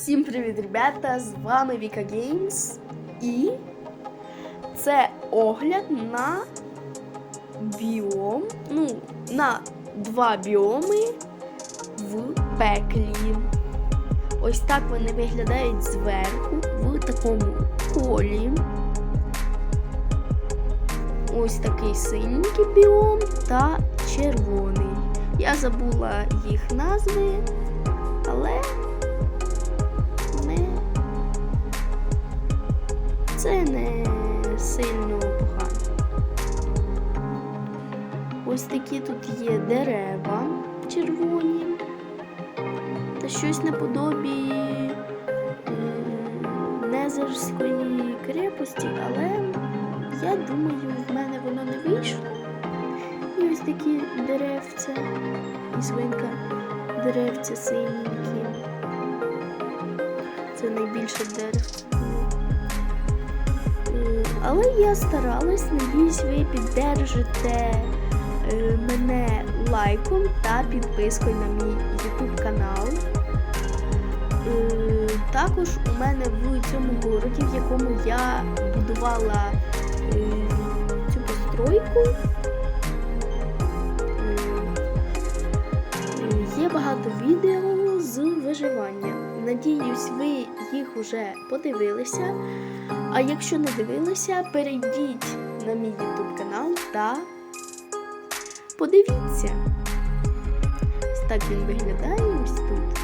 Всім привіт, ребята! З вами Віка Геймс і це огляд на біом, ну, на два біоми в пеклі. Ось так вони виглядають зверху в такому колі. Ось такий синенький біом та червоний. Я забула їх назви, але це не сильно погано. Ось такі тут є дерева червоні та щось наподобі Незерської крепості, але я думаю, в мене воно не вийшло. І ось такі деревця, і свинка деревця синенькі. Це найбільше дерев. Але я старалась, надіюсь, ви піддержите мене лайком та підпискою на мій YouTube канал. Е, Також у мене в цьому городі, в якому я будувала е, цю постройку, е, є багато відео з виживання. Надіюсь, ви їх уже подивилися. А якщо не дивилися, перейдіть на мій YouTube канал та подивіться. Так він виглядає ось тут.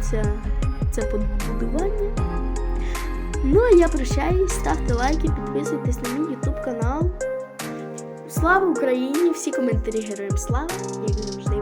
Це, це побудування. Ну, а я прощаюсь, ставте лайки, підписуйтесь на мій YouTube канал. Слава Україні! Всі коментарі героям слава, як завжди.